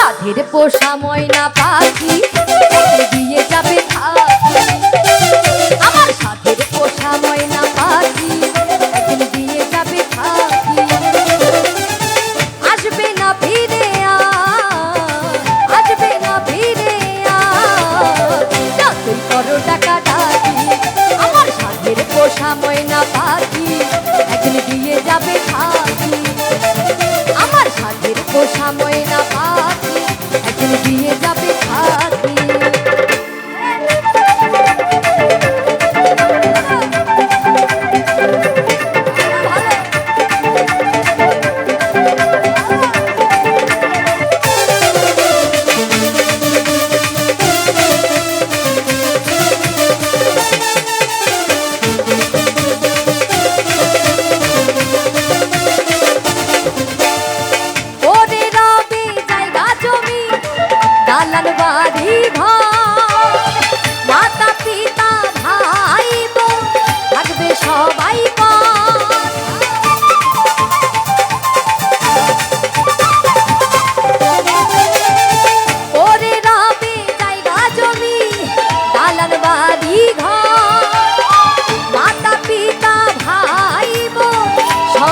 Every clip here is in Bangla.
সাধের পোষা ময়না পাখি দিয়ে যাবে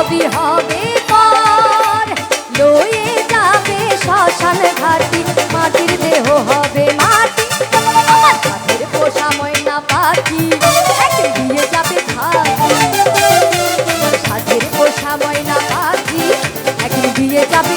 কবি হবে পর। লয়ে যাবে শ্মশান ঘাটি, মাটির দেহ হবে মাটি। আমার কাঠের পোষা ময়না পাখি দিয়ে যাবে সাধের পোষা ময়না পাখি একদিন দিয়ে যাবে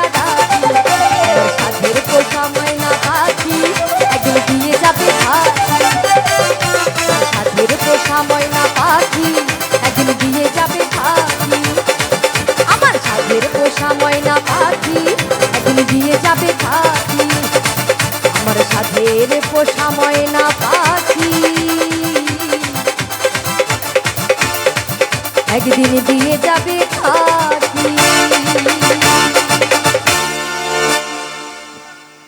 যাবে খাতি আমার সাধের পোষা ময়না পাখি। একদিন দিয়ে যাবে খা